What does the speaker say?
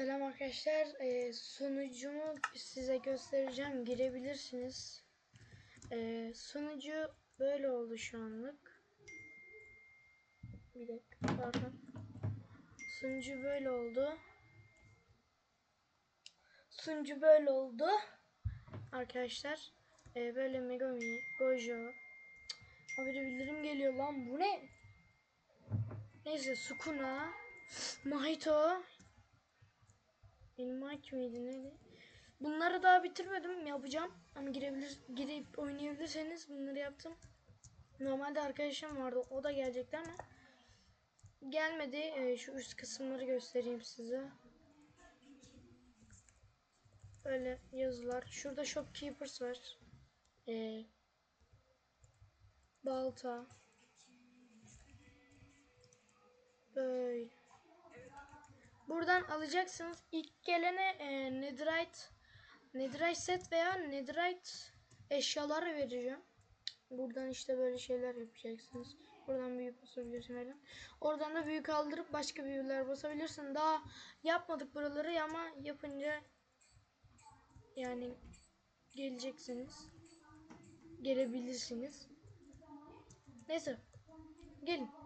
Selam arkadaşlar. Ee, sunucumu size göstereceğim. Girebilirsiniz. Ee, sunucu böyle oldu şu anlık. Bir dakika pardon. Sunucu böyle oldu. Sunucu böyle oldu. Arkadaşlar. Ee, böyle Megami, Gojo. Haberi bildirim geliyor lan. Bu ne? Neyse Sukuna. Mahito. Ilmaç mıydı neydi? Bunları daha bitirmedim yapacağım. Ama girebilir, girip oynayabilirseniz bunları yaptım. Normalde arkadaşım vardı o da gelecekti ama gelmedi. Ee, şu üst kısımları göstereyim size. Böyle yazılar. Şurada shopkeepers var. Ee, balta. Buradan alacaksınız. İlk gelene e, netherite netherite set veya netherite eşyaları vereceğim. Buradan işte böyle şeyler yapacaksınız. Buradan büyük basabilirsin falan. Oradan da büyük kaldırıp başka büyüler basabilirsin. Daha yapmadık buraları ama yapınca yani geleceksiniz. Gelebilirsiniz. Neyse. Gelin.